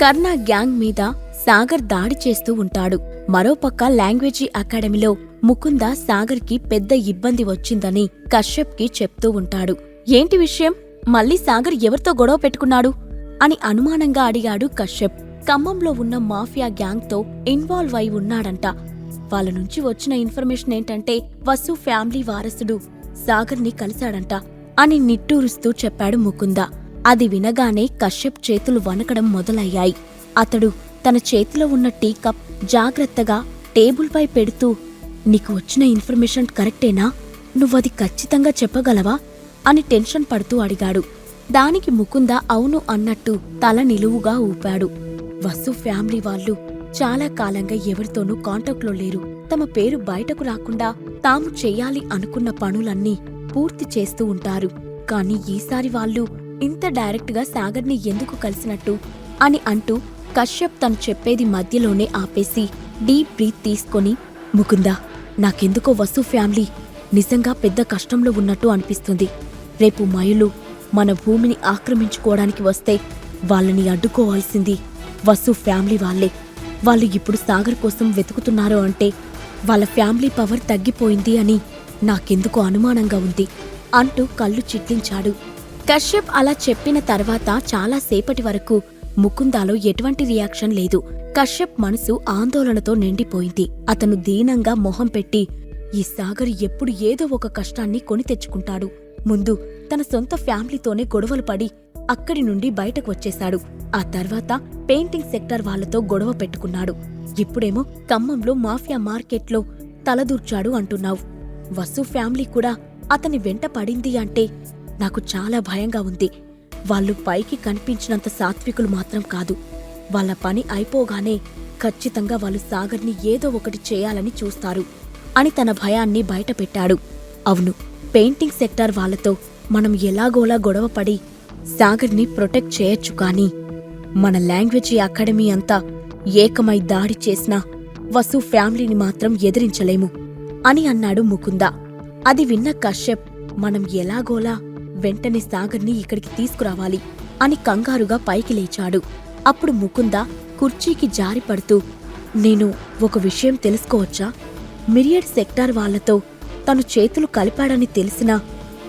కర్ణ gang మీద సాగర్ దాడి చేస్తూ ఉంటాడు. మరోపక్క లాంగ్వేజీ అకాడమీలో ముకుంద సాగర్కి పెద్ద ఇబ్బంది వచ్చిందని కశ్యప్కి చెప్తూ ఉంటాడు. ఏంటి విషయం? మళ్ళీ సాగర్ ఎవరితో గొడవ పెట్టుకున్నాడు? అని అనుమానంగా అడిగాడు కశ్యప్. ఖమ్మంలో ఉన్న మాఫియా గ్యాంగ్తో ఇన్వాల్వ్ అయి ఉన్నాడంట. వాళ్ళ నుంచి వచ్చిన ఇన్ఫర్మేషన్ ఏంటంటే వసు ఫ్యామిలీ వారసుడు సాగర్ని కలిశాడంట అని నిట్టూరుస్తూ చెప్పాడు ముకుంద. అది వినగానే కశ్యప్ చేతులు వణకడం మొదలయ్యాయి. అతడు తన చేతిలో ఉన్న టీ కప్ జాగ్రత్తగా టేబుల్పై పెడుతూ నీకు వచ్చిన ఇన్ఫర్మేషన్ కరెక్టేనా? నువ్వది ఖచ్చితంగా చెప్పగలవా? అని టెన్షన్ పడుతూ అడిగాడు. దానికి ముకుంద అవును అన్నట్టు తల నిలువుగా ఊపాడు. వసు ఫ్యామిలీ వాళ్ళు చాలా కాలంగా ఎవరితోనూ కాంటాక్ట్లో లేరు. తమ పేరు బయటకు రాకుండా తాము చేయాలి అనుకున్న పనులన్నీ పూర్తి చేస్తూ ఉంటారు. కానీ ఈసారి వాళ్ళు ఇంత డైరెక్ట్గా సాగర్ని ఎందుకు కలిసినట్టు? అని అంటూ కశ్యప్ తను చెప్పేది మధ్యలోనే ఆపేసి డీప్ బ్రీత్ తీసుకొని ముకుందా నాకెందుకో వసు ఫ్యామిలీ నిజంగా పెద్ద కష్టంలో ఉన్నట్టు అనిపిస్తుంది. రేపు మయులు మన భూమిని ఆక్రమించుకోవడానికి వస్తే వాళ్ళని అడ్డుకోవాల్సింది వసు ఫ్యామిలీ వాళ్ళే. వాళ్ళు ఇప్పుడు సాగర్ కోసం వెతుకుతున్నారు అంటే వాళ్ళ ఫ్యామిలీ పవర్ తగ్గిపోయింది అని నాకెందుకో అనుమానంగా ఉంది అంటూ కళ్ళు చిట్లించాడు కశ్యప్ అలా చెప్పిన తర్వాత చాలాసేపటి వరకు ముకుందాలో ఎటువంటి రియాక్షన్ లేదు. కశ్యప్ మనసు ఆందోళనతో నిండిపోయింది. అతను దీనంగా మొహం పెట్టి ఈ సాగర్ ఎప్పుడు ఏదో ఒక కష్టాన్ని కొని తెచ్చుకుంటాడు. ముందు తన సొంత ఫ్యామిలీతోనే గొడవలు పడి అక్కడి నుండి బయటకు వచ్చేశాడు. ఆ తర్వాత పెయింటింగ్ సెక్టర్ వాళ్ళతో గొడవ పెట్టుకున్నాడు. ఇప్పుడేమో ఖమ్మంలో మాఫియా మార్కెట్లో తలదూర్చాడు అంటున్నావు. వసు ఫ్యామిలీ కూడా అతని వెంట పడింది అంటే నాకు చాలా భయంగా ఉంది. వాళ్ళు పైకి కనిపించినంత సాత్వికులు మాత్రం కాదు. వాళ్ళ పని అయిపోగానే ఖచ్చితంగా వాళ్ళు సాగర్ని ఏదో ఒకటి చేయాలని చూస్తారు అని తన భయాన్ని బయటపెట్టాడు. అవును పెయింటింగ్ సెక్టార్ వాళ్ళతో మనం ఎలాగోలా గొడవపడి సాగర్ని ప్రొటెక్ట్ చేయొచ్చు కానీ మన లాంగ్వేజీ అకాడమీ అంతా ఏకమై దాడి చేసినా వసు ఫ్యామిలీని మాత్రం ఎదిరించలేము అని అన్నాడు ముకుంద. అది విన్న కశ్యప్ మనం ఎలాగోలా వెంటనే సాగర్ని ఇక్కడికి తీసుకురావాలి అని కంగారుగా పైకి లేచాడు. అప్పుడు ముకుంద కుర్చీకి జారిపడుతూ నేను ఒక విషయం తెలుసుకోవచ్చా? మిరియడ్ సెక్టార్ వాళ్ళతో తను చేతులు కలిపాడని తెలిసినా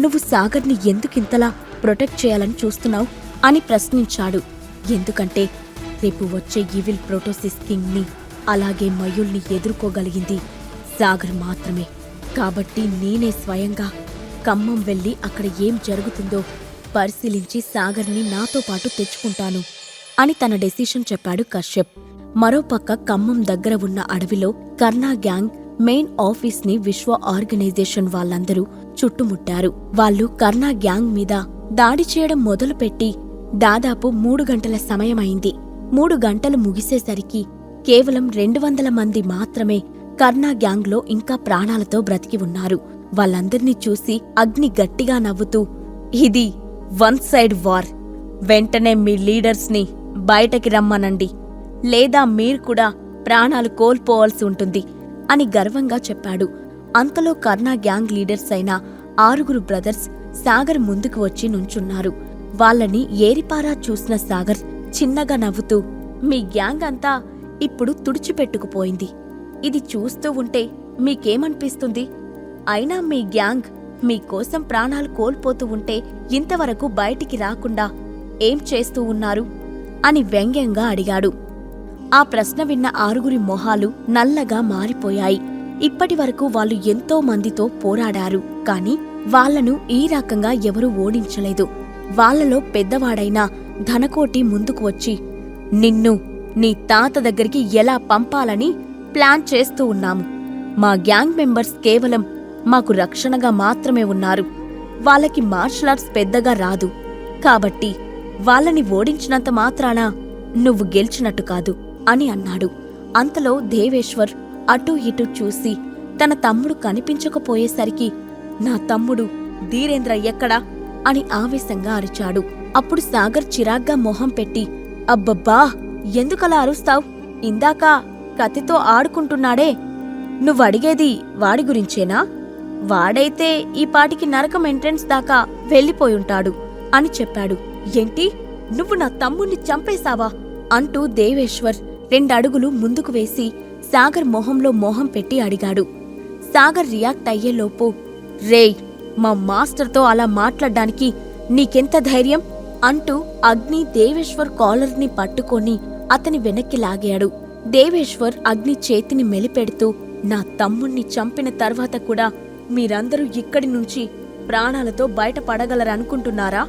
నువ్వు సాగర్ని ఎందుకింతలా ప్రొటెక్ట్ చేయాలని చూస్తున్నావు? అని ప్రశ్నించాడు. ఎందుకంటే రేపు వచ్చే ఈవిల్ ప్రోటోసిస్ కింగ్ని అలాగే మయుల్ని ఎదుర్కోగలిగింది సాగర్ మాత్రమే. కాబట్టి నేనే స్వయంగా ఖమ్మం వెళ్ళి అక్కడ ఏం జరుగుతుందో పరిశీలించి సాగర్ని నాతో పాటు తెచ్చుకుంటాను అని తన డెసిషన్ చెప్పాడు కశ్యప్. మరోపక్క ఖమ్మం దగ్గర ఉన్న అడవిలో కర్ణా గ్యాంగ్ మెయిన్ ఆఫీస్ని విశ్వ ఆర్గనైజేషన్ వాళ్ళందరూ చుట్టుముట్టారు. వాళ్ళు కర్ణా గ్యాంగ్ మీద దాడి చేయడం మొదలుపెట్టి దాదాపు మూడు గంటల సమయమైంది. మూడు గంటలు ముగిసేసరికి కేవలం రెండు వందల మంది మాత్రమే కర్ణా గ్యాంగ్లో ఇంకా ప్రాణాలతో బ్రతికి ఉన్నారు. వాళ్ళందర్నీ చూసి అగ్ని గట్టిగా నవ్వుతూ ఇది వన్ సైడ్ వార్. వెంటనే మీ లీడర్స్ని బయటకి రమ్మనండి. లేదా మీరు కూడా ప్రాణాలు కోల్పోవాల్సి ఉంటుంది అని గర్వంగా చెప్పాడు. అంతలో కర్ణా గ్యాంగ్ లీడర్స్ అయిన ఆరుగురు బ్రదర్స్ సాగర్ ముందుకు వచ్చి నుంచున్నారు. వాళ్ళని ఏరిపారా చూసిన సాగర్ చిన్నగా నవ్వుతూ మీ గ్యాంగ్ అంతా ఇప్పుడు తుడిచిపెట్టుకుపోయింది. ఇది చూస్తూ ఉంటే మీకేమనిపిస్తుంది? అయినా మీ గ్యాంగ్ మీకోసం ప్రాణాలు కోల్పోతూ ఉంటే ఇంతవరకు బయటికి రాకుండా ఏం చేస్తూ ఉన్నారు? అని వ్యంగ్యంగా అడిగాడు. ఆ ప్రశ్న విన్న ఆరుగురి మొహాలు నల్లగా మారిపోయాయి. ఇప్పటి వరకు వాళ్ళు ఎంతో మందితో పోరాడారు. కాని వాళ్ళను ఈ రకంగా ఎవరూ ఓడించలేదు. వాళ్ళలో పెద్దవాడైన ధనకోటి ముందుకు వచ్చి నిన్ను నీ తాత దగ్గరికి ఎలా పంపాలని ప్లాన్ చేస్తూ ఉన్నాము. మా గ్యాంగ్ మెంబర్స్ కేవలం మాకు రక్షణగా మాత్రమే ఉన్నారు. వాళ్ళకి మార్షల్ ఆర్ట్స్ పెద్దగా రాదు. కాబట్టి వాళ్ళని ఓడించినంత మాత్రాన నువ్వు గెలిచినట్టు కాదు అని అన్నాడు. అంతలో దేవేశ్వర్ అటూ ఇటూ చూసి తన తమ్ముడు కనిపించకపోయేసరికి నా తమ్ముడు ధీరేంద్ర ఎక్కడా? అని ఆవేశంగా అరిచాడు. అప్పుడు సాగర్ చిరాగ్గా మొహం పెట్టి అబ్బబ్బా ఎందుకలా అరుస్తావ్? ఇందాక కత్తితో ఆడుకుంటున్నాడే. నువ్వడిగేది వాడి గురించేనా? వాడైతే ఈ పాటికి నరకం ఎంట్రెన్స్ దాకా వెళ్ళిపోయుంటాడు అని చెప్పాడు. ఏంటి? నువ్వు నా తమ్ముణ్ణి చంపేశావా? అంటూ దేవేశ్వర్ రెండడుగులు ముందుకు వేసి సాగర్ మొహంలో మొహం పెట్టి అడిగాడు. సాగర్ రియాక్ట్ అయ్యేలోపు రేయ్ మా మాస్టర్తో అలా మాట్లాడ్డానికి నీకెంత ధైర్యం? అంటూ అగ్ని దేవేశ్వర్ కాలర్ని పట్టుకొని అతని వెనక్కి లాగాడు. దేవేశ్వర్ అగ్ని చేతిని మెలిపెడుతూ నా తమ్ముణ్ణి చంపిన తర్వాత కూడా మీరందరూ ఇక్కడి నుంచి ప్రాణాలతో బయటపడగలరనుకుంటున్నారా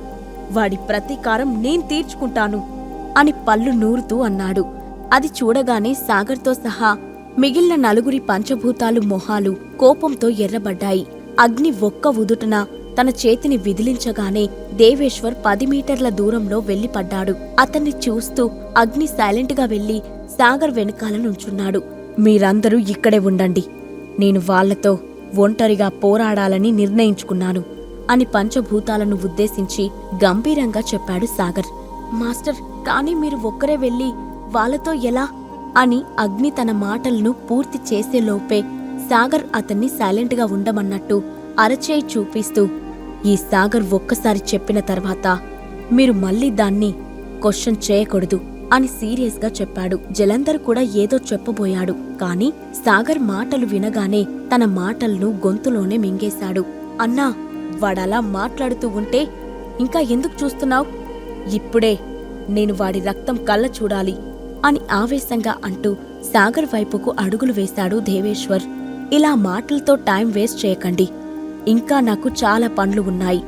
వాడి ప్రతీకారం నేను తీర్చుకుంటాను అని పళ్ళు నూరుతూ అన్నాడు. అది చూడగానే సాగర్తో సహా మిగిలిన నలుగురి పంచభూతాలు మొహాలు కోపంతో ఎర్రబడ్డాయి. అగ్ని ఒక్క ఉదుటన తన చేతిని విదిలించగానే దేవేశ్వర్ పది మీటర్ల దూరంలో వెళ్ళిపడ్డాడు అతన్ని చూస్తూ అగ్ని సైలెంట్గా వెళ్ళి సాగర్ వెనకాల నుంచున్నాడు. మీరందరూ ఇక్కడే ఉండండి. నేను వాళ్ళతో ఒంటరిగా పోరాడాలని నిర్ణయించుకున్నాను అని పంచభూతాలను ఉద్దేశించి గంభీరంగా చెప్పాడు సాగర్. మాస్టర్ కానీ మీరు ఒక్కరే వెళ్ళి వాళ్ళతో ఎలా అని అగ్ని తన మాటలను పూర్తి చేసేలోపే సాగర్ అతన్ని సైలెంట్గా ఉండమన్నట్టు అరచేయి చూపిస్తూ ఈ సాగర్ ఒక్కసారి చెప్పిన తర్వాత మీరు మళ్ళీ దాన్ని క్వశ్చన్ చేయకూడదు. అని సీరియస్గా చెప్పాడు. జలంధర్ కూడా ఏదో చెప్పబోయాడు. కాని సాగర్ మాటలు వినగానే తన మాటలను గొంతులోనే మింగేశాడు. అన్నా వాడలా మాట్లాడుతూ ఉంటే ఇంకా ఎందుకు చూస్తున్నావ్? ఇప్పుడే నేను వాడి రక్తం కళ్ళ చూడాలి అని ఆవేశంగా అంటూ సాగర్ వైపుకు అడుగులు వేశాడు దేవేశ్వర్. ఇలా మాటలతో టైం వేస్ట్ చేయకండి. ఇంకా నాకు చాలా పనులు ఉన్నాయి.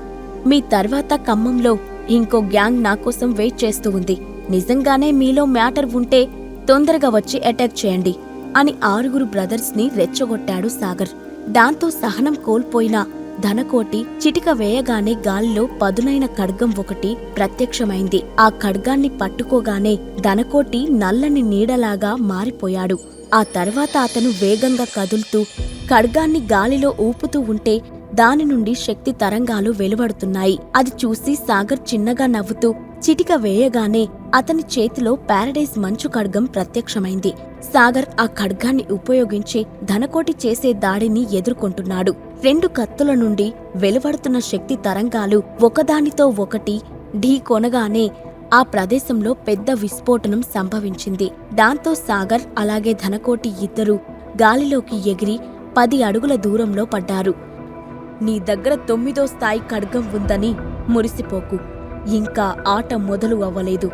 మీ తర్వాత ఖమ్మంలో ఇంకో గ్యాంగ్ నాకోసం వెయిట్ చేస్తూ ఉంది. నిజంగానే మీలో మ్యాటర్ ఉంటే తొందరగా వచ్చి అటాక్ చేయండి అని ఆరుగురు బ్రదర్స్ని రెచ్చగొట్టాడు సాగర్. దాంతో సహనం కోల్పోయిన ధనకోటి చిటిక వేయగానే గాలిలో పదునైన ఖడ్గం ఒకటి ప్రత్యక్షమైంది. ఆ ఖడ్గాన్ని పట్టుకోగానే ధనకోటి నల్లని నీడలాగా మారిపోయాడు. ఆ తర్వాత అతను వేగంగా కదులుతూ ఖడ్గాన్ని గాలిలో ఊపుతూ ఉంటే దాని నుండి శక్తి తరంగాలు వెలువడుతున్నాయి. అది చూసి సాగర్ చిన్నగా నవ్వుతూ చిటిక వేయగానే అతని చేతిలో పారడైజ్ మంచు ఖడ్గం ప్రత్యక్షమైంది. సాగర్ ఆ ఖడ్గాన్ని ఉపయోగించి ధనకోటి చేసే దాడిని ఎదుర్కొంటున్నాడు. రెండు కత్తుల నుండి వెలువడుతున్న శక్తి తరంగాలు ఒకదానితో ఒకటి ఢీ కొనగానే ఆ ప్రదేశంలో పెద్ద విస్ఫోటనం సంభవించింది. దాంతో సాగర్ అలాగే ధనకోటి ఇద్దరూ గాలిలోకి ఎగిరి పది అడుగుల దూరంలో పడ్డారు. నీ దగ్గర తొమ్మిదో స్థాయి ఖడ్గం ఉందని మురిసిపోకు. ఇంకా ఆట మొదలు అవ్వలేదు.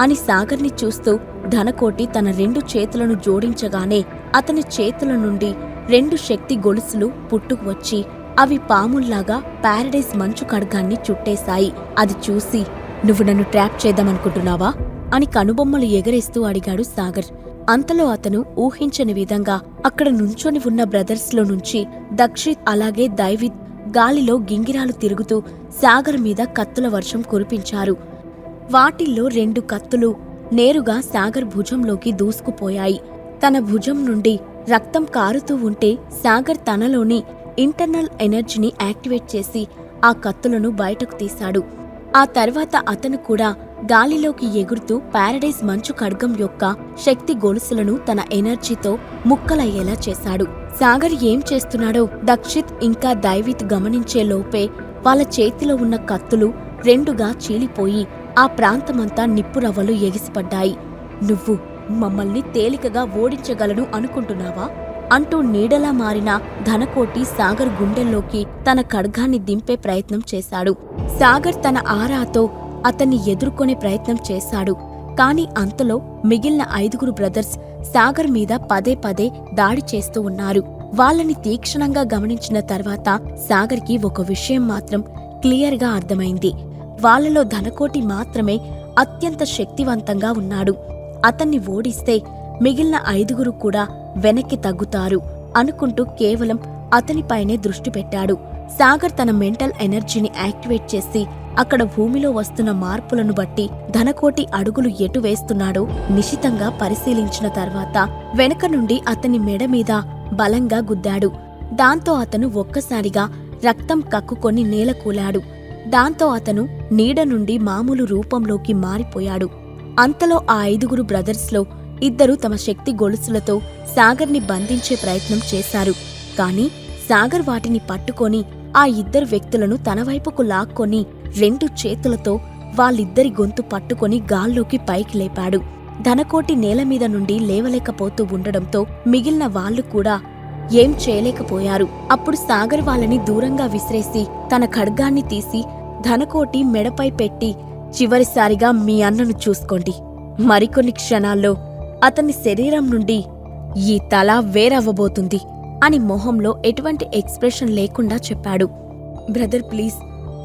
అని సాగర్ని చూస్తూ ధనకోటి తన రెండు చేతులను జోడించగానే అతని చేతుల నుండి రెండు శక్తి గొలుసులు పుట్టుకు వచ్చి అవి పాముల్లాగా పారడైజ్ మంచు ఖడ్గాన్ని చుట్టేశాయి. అది చూసి నువ్వు నన్ను ట్రాప్ చేద్దామనుకుంటున్నావా? అని కనుబొమ్మలు ఎగరేస్తూ అడిగాడు సాగర్. అంతలో అతను ఊహించని విధంగా అక్కడ నుంచొని ఉన్న బ్రదర్స్లో నుంచి దక్షిత్ అలాగే దైవిత్ గాలిలో గింగిరాలు తిరుగుతూ సాగర్ మీద కత్తుల వర్షం కురిపించారు. వాటిల్లో రెండు కత్తులు నేరుగా సాగర్ భుజంలోకి దూసుకుపోయాయి. తన భుజం నుండి రక్తం కారుతూ ఉంటే సాగర్ తనలోని ఇంటర్నల్ ఎనర్జీని యాక్టివేట్ చేసి ఆ కత్తులను బయటకు తీశాడు. ఆ తర్వాత అతను కూడా గాలిలోకి ఎగురుతూ పారడైజ్ మంచు ఖడ్గం యొక్క శక్తి గొలుసులను తన ఎనర్జీతో ముక్కలయ్యేలా చేశాడు. సాగర్ ఏం చేస్తున్నాడో దక్షిత్ ఇంకా దైవిత్ గమనించే లోపే వాళ్ళ చేతిలో ఉన్న కత్తులు రెండుగా చీలిపోయి ఆ ప్రాంతమంతా నిప్పురవ్వలు ఎగిసిపడ్డాయి. నువ్వు మమ్మల్ని తేలికగా ఓడించగలను అనుకుంటున్నావా? అంటూ నీడలా మారిన ధనకోటి సాగర్ గుండెల్లోకి తన ఖడ్గాన్ని దింపే ప్రయత్నం చేశాడు. సాగర్ తన ఆరాతో అతన్ని ఎదుర్కొనే ప్రయత్నం చేశాడు. కాని అంతలో మిగిలిన ఐదుగురు బ్రదర్స్ సాగర్ మీద పదే పదే దాడి చేస్తూ ఉన్నారు. వాళ్ళని తీక్షణంగా గమనించిన తర్వాత సాగర్కి ఒక విషయం మాత్రం క్లియర్గా అర్థమైంది. వాళ్ళలో ధనకోటి మాత్రమే అత్యంత శక్తివంతంగా ఉన్నాడు. అతన్ని ఓడిస్తే మిగిలిన ఐదుగురు కూడా వెనక్కి తగ్గుతారు అనుకుంటూ కేవలం అతనిపైనే దృష్టి పెట్టాడు. సాగర్ తన మెంటల్ ఎనర్జీని యాక్టివేట్ చేసి అక్కడ భూమిలో వస్తున్న మార్పులను బట్టి ధనకోటి అడుగులు ఎటు వేస్తున్నాడో నిశితంగా పరిశీలించిన తర్వాత వెనక నుండి అతని మెడ మీద బలంగా గుద్దాడు. దాంతో అతను ఒక్కసారిగా రక్తం కక్కుకొని నేలకూలాడు దాంతో అతను నీడ నుండి మామూలు రూపంలోకి మారిపోయాడు. అంతలో ఆ ఐదుగురు బ్రదర్స్లో ఇద్దరు తమ శక్తి గొలుసులతో సాగర్ని బంధించే ప్రయత్నం చేశారు. కాని సాగర్ వాటిని పట్టుకొని ఆ ఇద్దరు వ్యక్తులను తన వైపుకు లాక్కొని రెండు చేతులతో వాళ్ళిద్దరి గొంతు పట్టుకొని గాల్లోకి పైకి లేపాడు. ధనకోటి నేల మీద నుండి లేవలేకపోతూ ఉండడంతో మిగిలిన వాళ్ళు కూడా ఏం చేయలేకపోయారు. అప్పుడు సాగర్ వాళ్ళని దూరంగా విసిరేసి తన ఖడ్గాన్ని తీసి ధనకోటి మెడపై పెట్టి చివరిసారిగా మీ అన్నను చూసుకోండి. మరికొన్ని క్షణాల్లో అతని శరీరం నుండి ఈ తల వేరవ్వబోతుంది అని మొహంలో ఎటువంటి ఎక్స్ప్రెషన్ లేకుండా చెప్పాడు. బ్రదర్ ప్లీజ్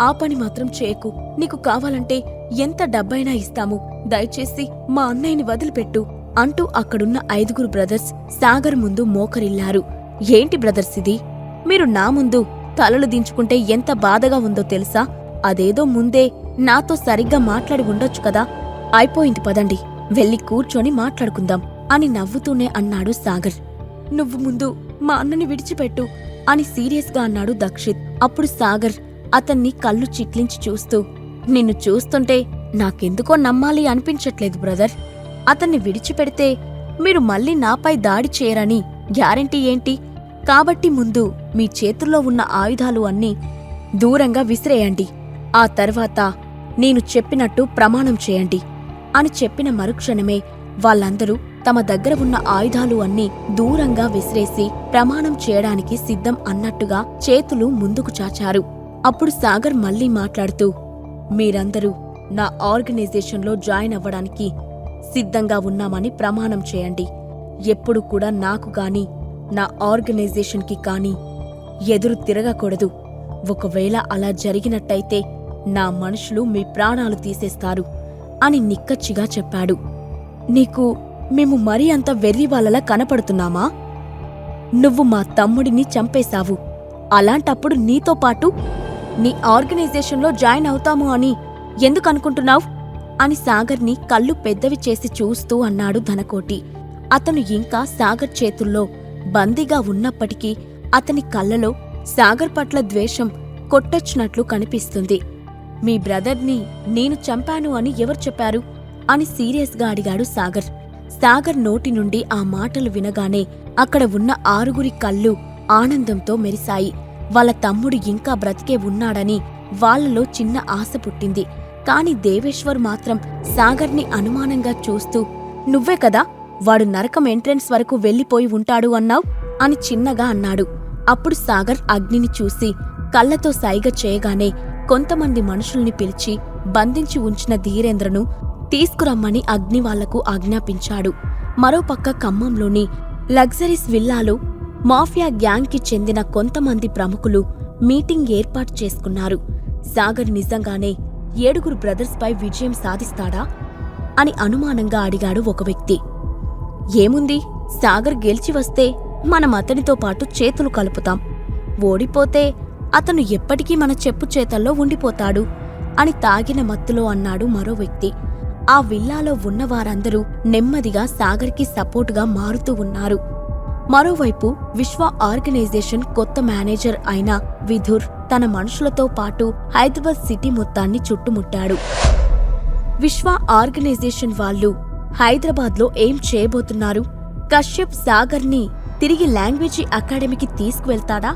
ఆ పని మాత్రం చేయకు. నీకు కావాలంటే ఎంత డబ్బైనా ఇస్తాము. దయచేసి మా అన్నయ్యని వదిలిపెట్టు అంటూ అక్కడున్న ఐదుగురు బ్రదర్స్ సాగర్ ముందు మోకరిల్లారు. ఏంటి బ్రదర్స్ ఇది? మీరు నా ముందు తలలు దించుకుంటే ఎంత బాధగా ఉందో తెలుసా? అదేదో ముందే నాతో సరిగ్గా మాట్లాడి ఉండొచ్చు కదా. అయిపోయింది పదండి. వెళ్ళి కూర్చొని మాట్లాడుకుందాం అని నవ్వుతూనే అన్నాడు సాగర్. నువ్వు ముందు మా అన్నని విడిచిపెట్టు అని సీరియస్గా అన్నాడు దక్షిత్. అప్పుడు సాగర్ అతన్ని కళ్ళు చిట్లించి చూస్తూ నిన్ను చూస్తుంటే నాకెందుకో నమ్మాలి అనిపించట్లేదు బ్రదర్. అతన్ని విడిచిపెడితే మీరు మళ్ళీ నాపై దాడి చేయరని గ్యారంటీ ఏంటి? కాబట్టి ముందు మీ చేతుల్లో ఉన్న ఆయుధాలు అన్నీ దూరంగా విసిరేయండి. ఆ తర్వాత నేను చెప్పినట్టు ప్రమాణం చేయండి అని చెప్పిన మరుక్షణమే వాళ్ళందరూ తమ దగ్గర ఉన్న ఆయుధాలు అన్నీ దూరంగా విసిరేసి ప్రమాణం చేయడానికి సిద్ధం అన్నట్టుగా చేతులు ముందుకు చాచారు. అప్పుడు సాగర్ మళ్ళీ మాట్లాడుతూ మీరందరూ నా ఆర్గనైజేషన్లో జాయిన్ అవ్వడానికి సిద్ధంగా ఉన్నామని ప్రమాణం చేయండి. ఎప్పుడు కూడా నాకు గాని నా ఆర్గనైజేషన్కి కానీ ఎదురు తిరగకూడదు. ఒకవేళ అలా జరిగినట్టయితే నా మనుషులు మీ ప్రాణాలు తీసేస్తారు అని నిక్కచ్చిగా చెప్పాడు. నీకు మేము మరీ అంత వెర్రివాళ్ళలా కనపడుతున్నామా? నువ్వు మా తమ్ముడిని చంపేశావు. అలాంటప్పుడు నీతో పాటు నీ ఆర్గనైజేషన్లో జాయిన్ అవుతాము అని ఎందుకనుకుంటున్నావు అని సాగర్ని కళ్ళు పెద్దవి చేసి చూస్తూ అన్నాడు ధనకోటి. అతను ఇంకా సాగర్ చేతుల్లో బందీగా ఉన్నప్పటికీ అతని కళ్ళలో సాగర్ పట్ల ద్వేషం కొట్టొచ్చినట్లు కనిపిస్తుంది. మీ బ్రదర్ని నేను చంపాను అని ఎవరు చెప్పారు? అని సీరియస్గా అడిగాడు సాగర్. సాగర్ నోటి నుండి ఆ మాటలు వినగానే అక్కడ ఉన్న ఆరుగురి కళ్ళు ఆనందంతో మెరిశాయి. వాళ్ళ తమ్ముడు ఇంకా బ్రతికే ఉన్నాడని వాళ్ళలో చిన్న ఆశ పుట్టింది. కాని దేవేశ్వర్ మాత్రం సాగర్ని అనుమానంగా చూస్తూ నువ్వే కదా వాడు నరకం ఎంట్రెన్స్ వరకు వెళ్ళిపోయి ఉంటాడు అన్నావ్? అని చిన్నగా అన్నాడు. అప్పుడు సాగర్ అగ్నిని చూసి కళ్ళతో సైగ చేయగానే కొంతమంది మనుషుల్ని పిలిచి బంధించి ఉంచిన ధీరేంద్రను తీసుకురమ్మని అగ్నివాళ్ళకు ఆజ్ఞాపించాడు. మరోపక్క ఖమ్మంలోని లగ్జరీస్ విల్లాలో మాఫియా గ్యాంగ్కి చెందిన కొంతమంది ప్రముఖులు మీటింగ్ ఏర్పాటు చేసుకున్నారు. సాగర్ నిజంగానే ఏడుగురు బ్రదర్స్పై విజయం సాధిస్తాడా అని అనుమానంగా అడిగాడు ఒక వ్యక్తి. ఏముంది? సాగర్ గెలిచి వస్తే మనం అతనితో పాటు చేతులు కలుపుతాం. ఓడిపోతే అతను ఎప్పటికీ మన చెప్పు చేతల్లో ఉండిపోతాడు అని తాగిన మత్తులో అన్నాడు మరో వ్యక్తి. ఆ విల్లాలో ఉన్న వారందరూ నెమ్మదిగా సాగర్కి సపోర్టుగా మారుతూ ఉన్నారు. మరోవైపు విశ్వ ఆర్గనైజేషన్ కొత్త మేనేజర్ అయిన విధుర్ తన మనుషులతో పాటు హైదరాబాద్ సిటీ మొత్తాన్ని చుట్టుముట్టాడు. విశ్వ ఆర్గనైజేషన్ వాళ్ళు హైదరాబాద్లో ఏం చేయబోతున్నారు? కశ్యప్ సాగర్ని తిరిగి లాంగ్వేజీ అకాడమీకి తీసుకువెళ్తాడా?